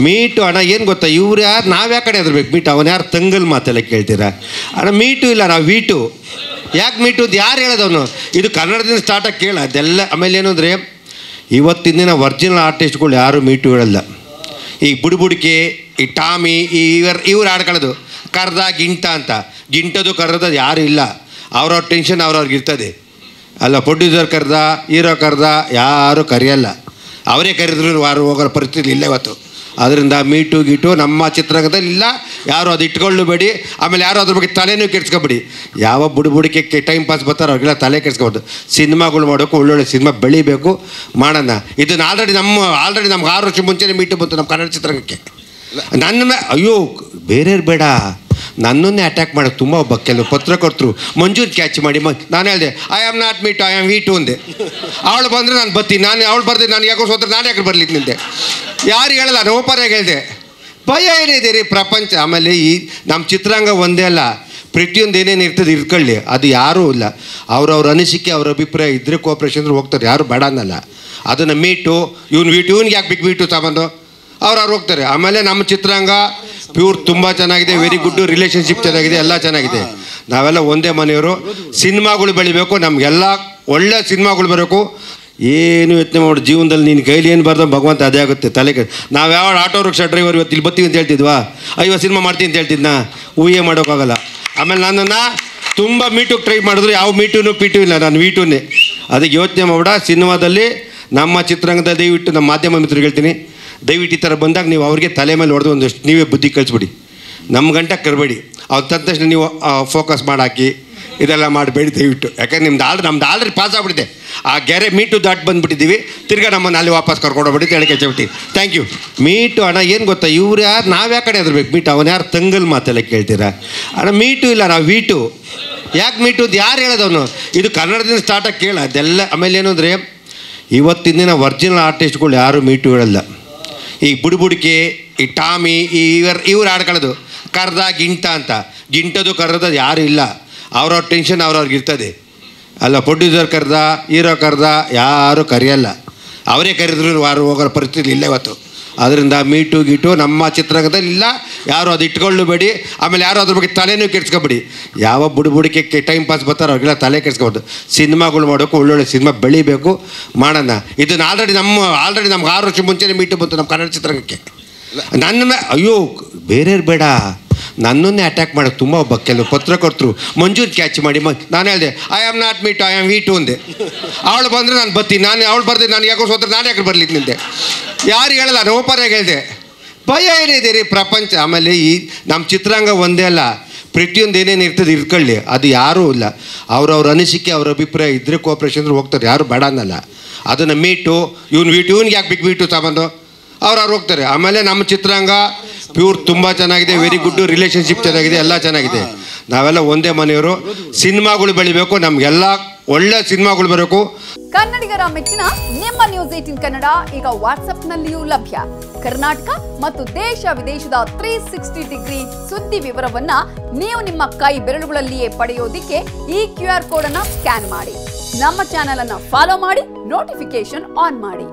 Meet, ಅಣ್ಣ, ಏನು ಗೊತ್ತಾ? ಇವ್ರು ಯಾರು, ನಾವು ಯಾಕೆ ಕಡೆ ಹೆದರ್ಬೇಕು ಮೀಟು? ಅವನು ಯಾರು ತಂಗಲ್ ಮಾತೆಲ್ಲ ಕೇಳ್ತೀರಾ? ಅಣ್ಣ, ಮೀಟು ಇಲ್ಲ, ನಾವು ವೀಟು. ಯಾಕೆ ಮೀಟು ಅದು ಯಾರು ಹೇಳೋದವನು? ಇದು ಕನ್ನಡದಿಂದ ಸ್ಟಾರ್ಟಾಗಿ ಕೇಳ. ಅದೆಲ್ಲ ಆಮೇಲೆ ಏನು ಅಂದರೆ, ಇವತ್ತಿನ ದಿನ ಒರ್ಜಿನಲ್ ಆರ್ಟಿಸ್ಟ್ಗಳು ಯಾರು ಮೀಟು ಹೇಳಲ್ಲ. ಈ ಬುಡುಬುಡಿಕೆ, ಈ ಟಾಮಿ, ಈ ಇವ್ರ, ಇವ್ರು ಆಡ್ಕೊಳ್ಳೋದು ಕರ್ದ ಗಿಂಟ ಅಂತ. ಗಿಂಟದು, ಕರ್ದದು ಯಾರು ಇಲ್ಲ. ಅವ್ರವ್ರ ಟೆನ್ಷನ್ ಅವ್ರವ್ರಿಗೆ ಇರ್ತದೆ. ಅಲ್ಲ ಪ್ರೊಡ್ಯೂಸರ್ ಕರ್ದ ಹೀರೋ ಕರ್ದ, ಯಾರು ಕರೆಯಲ್ಲ. ಅವರೇ ಕರೆದ್ರು ಯಾರು ಹೋಗೋ ಪರಿಸ್ಥಿತಿ ಇಲ್ಲ ಇವತ್ತು. ಅದರಿಂದ ಮೀಟು ಗೀಟು ನಮ್ಮ ಚಿತ್ರರಂಗದಲ್ಲಿ ಇಲ್ಲ ಯಾರು ಅದು ಇಟ್ಕೊಳ್ಳಬೇಡಿ. ಆಮೇಲೆ ಯಾರು ಅದ್ರ ಬಗ್ಗೆ ತಲೆನೂ ಕೆಡ್ಸ್ಕೊಬೇಡಿ. ಯಾವ ಬುಡಬುಡಿಕೆ ಟೈಮ್ ಪಾಸ್ ಬರ್ತಾರೋ ಅವ್ರಿಗೆಲ್ಲ ತಲೆ ಕೆಡ್ಸ್ಕೊಬೋದು. ಸಿನಿಮಾಗಳು ಮಾಡೋಕ್ಕೆ ಒಳ್ಳೊಳ್ಳೆ ಸಿನಿಮಾ ಬೆಳಿಬೇಕು. ಮಾಡೋಣ. ಇದನ್ನು ಆಲ್ರೆಡಿ ನಮ್ಮ ಆಲ್ರೆಡಿ ನಮ್ಗೆ ಆರು ವರ್ಷ ಮುಂಚೆನೇ ಮೀಟು ಬಂತು ನಮ್ಮ ಕನ್ನಡ ಚಿತ್ರರಂಗಕ್ಕೆ. ನನ್ನ ಅಯ್ಯೋ, ಬೇರೆಯವ್ರು ಬೇಡ. ನನ್ನನ್ನೇ ಅಟ್ಯಾಕ್ ಮಾಡೋದು ತುಂಬ ಒಬ್ಬ ಕೆಲವು ಪತ್ರಕರ್ತರು ಮಂಜೂರು ಕ್ಯಾಚ್ ಮಾಡಿ ನಾನು ಹೇಳಿದೆ I am not meat I am wheat ಅಂದೆ. ಅವಳು ಬಂದರೆ ನಾನು ಬರ್ತೀನಿ. ನಾನು, ಅವಳು ಬರ್ದೆ, ನಾನು ಯಾಕೋ ಸೋತ್ರೆ ನಾನು ಯಾಕೆ ಬರ್ಲಿದ್ದೆ ಯಾರು ಹೇಳಲ್ಲ ಓಪನಾಗಿ ಹೇಳಿದೆ. ಭಯ ಏನಿದೆ ಪ್ರಪಂಚ? ಆಮೇಲೆ ಈ ನಮ್ಮ ಚಿತ್ರರಂಗ ಒಂದೇ ಅಲ್ಲ, ಪ್ರತಿಯೊಂದು ಏನೇನು ಇರ್ತದೆ ಇಟ್ಕೊಳ್ಳಿ ಅದು ಯಾರೂ ಇಲ್ಲ. ಅವ್ರವ್ರ ಅನಿಸಿಕೆ, ಅವ್ರ ಅಭಿಪ್ರಾಯ ಇದ್ರೆ ಕೋಪ್ರೇಷನ್ ಹೋಗ್ತಾರೆ, ಯಾರು ಬೇಡ ಅನ್ನಲ್ಲ. ಅದನ್ನು ಮೀಟು, ಇವ್ನು ವೀಟು ಇವ್ನಿಗೆ ಯಾಕೆ ಬಿಗ್ ಮೀಟು ತಗೊಂಡು? ಅವ್ರು ಅವ್ರು ಹೋಗ್ತಾರೆ. ಆಮೇಲೆ ನಮ್ಮ ಚಿತ್ರರಂಗ ಪ್ಯೂರ್ ತುಂಬ ಚೆನ್ನಾಗಿದೆ ವೆರಿ ಗುಡ್ ರಿಲೇಷನ್ಶಿಪ್ ಚೆನ್ನಾಗಿದೆ, ಎಲ್ಲ ಚೆನ್ನಾಗಿದೆ. ನಾವೆಲ್ಲ ಒಂದೇ ಮನೆಯವರು, ಸಿನಿಮಾಗಳು ಬೆಳಿಬೇಕು, ನಮಗೆಲ್ಲ ಒಳ್ಳೆ ಸಿನಿಮಾಗಳು ಬರಬೇಕು. ಏನು ಯೋಚನೆ ಮಾಡು ಜೀವನದಲ್ಲಿ ನಿನ್ನ ಕೈಲಿ ಏನು ಬರ್ದ ಭಗವಂತ ಅದೇ ಆಗುತ್ತೆ. ತಲೆ ನಾವು ಯಾವ ಆಟೋ ರಿಕ್ಷಾ ಡ್ರೈವರ್ ಇವತ್ತು ಇಲ್ಲಿ ಬರ್ತೀವಿ ಅಂತ ಹೇಳ್ತಿದ್ವಾ? ಅಯ್ಯೋ ಸಿನಿಮಾ ಮಾಡ್ತೀನಿ ಅಂತ ಹೇಳ್ತಿದ್ನಾ? ಊಹೆ ಮಾಡೋಕ್ಕಾಗಲ್ಲ. ಆಮೇಲೆ ನನ್ನನ್ನು ತುಂಬ ಮೀಟುಗೆ ಟ್ರೈ ಮಾಡಿದ್ರು, ಯಾವ ಮೀಟೂ ಪೀಟು ಇಲ್ಲ ನಾನು ಮೀಟೂನೇ ಅದಕ್ಕೆ ಯೋಚನೆ ಮಾಡ ಸಿನಿಮಾದಲ್ಲಿ ನಮ್ಮ ಚಿತ್ರರಂಗದಲ್ಲಿ ದಯವಿಟ್ಟು ನಮ್ಮ ಮಾಧ್ಯಮ ಮಿತ್ರರು ಹೇಳ್ತೀನಿ. ದಯವಿಟ್ಟು ಈ ಥರ ಬಂದಾಗ ನೀವು ಅವ್ರಿಗೆ ತಲೆ ಮೇಲೆ ಹೊಡೆದು ಒಂದಷ್ಟು ನೀವೇ ಬುದ್ಧಿ ಕಳಿಸ್ಬಿಡಿ ನಮ್ಮ ಗಂಟೆ ಕರಬೇಡಿ. ಅವ್ರು ತಕ್ಷಣ ನೀವು ಫೋಕಸ್ ಮಾಡಾಕಿ ಇದೆಲ್ಲ ಮಾಡಬೇಡಿ ದಯವಿಟ್ಟು. ಯಾಕಂದ್ರೆ ನಿಮ್ದು ಆಲ್ರೆಡಿ ನಮ್ದು ಆಲ್ರೆಡಿ ಪಾಸ್ ಆಗ್ಬಿಟ್ಟಿದೆ. ಆ ಗೆರೆ ಮೀಟು ದಾಟ್ ಬಂದ್ಬಿಟ್ಟಿದ್ದೀವಿ ತಿರ್ಗಾ ನಮ್ಮನ್ನು ಅಲ್ಲಿ ವಾಪಸ್ ಕರ್ಕೊಂಡೋಗ್ಬಿಟ್ಟು ಹೇಳಕ್ಕೆ ಹೇಳ್ಬಿಟ್ಟು ಥ್ಯಾಂಕ್ ಯು ಮೀಟು, ಅಣ್ಣ, ಏನು ಗೊತ್ತಾ? ಇವ್ರು ಯಾರು, ನಾವು ಯಾಕೆ ಕಡೆ ಮೀಟು? ಅವನು ಯಾರು ತಂಗಲ್ ಮಾತೆಲ್ಲ ಕೇಳ್ತೀರಾ? ಅಣ್ಣ, ಮೀಟು ಇಲ್ಲ, ನಾವು ವೀಟು. ಯಾಕೆ ಮೀಟು ಅಂತ ಯಾರು ಹೇಳೋದವನು? ಇದು ಕನ್ನಡದಿಂದ ಸ್ಟಾರ್ಟಾಗಿ ಕೇಳ. ಅದೆಲ್ಲ ಆಮೇಲೆ ಏನು ಅಂದರೆ, ಇವತ್ತಿನ ದಿನ ಒರ್ಜಿನಲ್ ಆರ್ಟಿಸ್ಟ್ಗಳು ಯಾರು ಮೀಟು ಹೇಳಲ್ಲ. ಈ ಬುಡುಬುಡಿಕೆ, ಈ ಟಾಮಿ, ಈ ಇವರು, ಇವ್ರು ಆಡ್ಕೊಳ್ಳೋದು ಕರ್ದ ಗಿಂಟ ಅಂತ. ಗಿಂಟದು ಕರ್ದದು ಯಾರು ಇಲ್ಲ. ಅವ್ರವ್ರ ಟೆನ್ಷನ್ ಅವ್ರವ್ರಿಗೆ ಇರ್ತದೆ. ಅಲ್ಲ ಪ್ರೊಡ್ಯೂಸರ್ ಕರೆದ ಹೀರೋ ಕರೆದ, ಯಾರೂ ಕರೆಯಲ್ಲ. ಅವರೇ ಕರೆದ್ರು ಯಾರು ಹೋಗೋ ಪರಿಸ್ಥಿತಿ ಇಲ್ಲ ಇವತ್ತು. ಅದರಿಂದ ಮೀಟು ಗೀಟು ನಮ್ಮ ಚಿತ್ರರಂಗದಲ್ಲಿ ಇಲ್ಲ. ಯಾರು ಅದು ಇಟ್ಕೊಳ್ಳಬೇಡಿ. ಆಮೇಲೆ ಯಾರು ಅದ್ರ ಬಗ್ಗೆ ತಲೆನೂ ಕೆಡ್ಸ್ಕೊಬೇಡಿ. ಯಾವ ಬುಡಬುಡಿಕೆ ಟೈಮ್ ಪಾಸ್ ಬರ್ತಾರೋ ಅವ್ರಿಗೆಲ್ಲ ತಲೆ ಕೆಡ್ಸ್ಕೊಬೋದು. ಸಿನಿಮಾಗಳು ಮಾಡೋಕೆ ಒಳ್ಳೊಳ್ಳೆ ಸಿನಿಮಾ ಬೆಳಿಬೇಕು. ಮಾಡೋಣ. ಇದನ್ನು ಆಲ್ರೆಡಿ ನಮ್ಮ ಆಲ್ರೆಡಿ ನಮ್ಗೆ ಆರು ವರ್ಷ ಮುಂಚೆನೇ ಮೀಟು ಬಂತು ನಮ್ಮ ಕನ್ನಡ ಚಿತ್ರರಂಗಕ್ಕೆ. ನನ್ನ ಅಯ್ಯೋ, ಬೇರೆಯವ್ರು ಬೇಡ. ನನ್ನನ್ನೇ ಅಟ್ಯಾಕ್ ಮಾಡೋದು ತುಂಬ ಒಬ್ಬ ಕೆಲವು ಪತ್ರಕರ್ತರು ಮಂಜೂರು ಕ್ಯಾಚ್ ಮಾಡಿ ನಾನು ಹೇಳಿದೆ I am not meat I am wheat ಅಂದೆ. ಅವಳು ಬಂದರೆ ನಾನು ಬರ್ತೀನಿ, ನಾನು ಅವಳು ಬರ್ದೆ, ನಾನು ಯಾಕೋ ಸೋತ್ರೆ, ನಾನು ಯಾಕೆ ಬರ್ಲಿಕ್ಕೆ ನಿಂದೆ ಯಾರು ಹೇಳಲ್ಲ, ನಾನು ಓಪನಾಗಿ ಹೇಳಿದೆ, ಭಯ ಏನಿದೆ ರೀ ಪ್ರಪಂಚ? ಆಮೇಲೆ ಈ ನಮ್ಮ ಚಿತ್ರಾಂಗ ಒಂದೇ ಅಲ್ಲ, ಪ್ರತಿಯೊಂದು ಏನೇನು ಇರ್ತದೆ ಇರ್ಕೊಳ್ಳಿ ಅದು ಯಾರೂ ಇಲ್ಲ. ಅವ್ರವ್ರ ಅನಿಸಿಕೆ, ಅವ್ರ ಅಭಿಪ್ರಾಯ ಇದ್ರೆ ಕೋಪ್ರೇಷನ್ ಹೋಗ್ತಾರೆ, ಯಾರು ಬೇಡ ಅನ್ನಲ್ಲ. ಅದನ್ನು ಮೀಟು ಇವ್ನು ವೀಟು ಇವ್ನಿಗೆ ಯಾಕೆ ಬಿಗ್ ವೀಟು ತಗೊಂಡು ಅವ್ರು ಅವ್ರು ಹೋಗ್ತಾರೆ. ಆಮೇಲೆ ನಮ್ಮ ಚಿತ್ರರಂಗ ಪ್ಯೂರ್ ತುಂಬ ಚೆನ್ನಾಗಿದೆ ವೆರಿ ಗುಡ್ ರಿಲೇಷನ್ಶಿಪ್ ಚೆನ್ನಾಗಿದೆ ಎಲ್ಲ ಚೆನ್ನಾಗಿದೆ. ನಾವೆಲ್ಲ ಒಂದೇ ಮನೆಯವರು ಸಿನಿಮಾಗಳು ಬೆಳಿಬೇಕು ನಮಗೆಲ್ಲ ಒಳ್ಳೆ ಸಿನಿಮಾಗಳು ಬರಬೇಕು. ಕನ್ನಡಿಗರ ಮೆಚ್ಚಿನ ನಿಮ್ಮ ನ್ಯೂಸ್ ಏಟಿನ್ ಕನ್ನಡ ಈಗ ವಾಟ್ಸ್ಆಪ್ನಲ್ಲಿಯೂ ಲಭ್ಯ. ಕರ್ನಾಟಕ ಮತ್ತು ದೇಶ ವಿದೇಶದ ತ್ರೀ ಸಿಕ್ಸ್ಟಿ ಡಿಗ್ರಿ ಸುದ್ದಿ ವಿವರವನ್ನ ನೀವು ನಿಮ್ಮ ಕೈ ಬೆರಳುಗಳಲ್ಲಿಯೇ ಪಡೆಯೋದಿಕ್ಕೆ ಈ ಕ್ಯೂ ಆರ್ ಕೋಡ್ ಅನ್ನ ಸ್ಕ್ಯಾನ್ ಮಾಡಿ. ನಮ್ಮ ಚಾನೆಲ್ ಅನ್ನ ಫಾಲೋ ಮಾಡಿ ನೋಟಿಫಿಕೇಶನ್ ಆನ್ ಮಾಡಿ.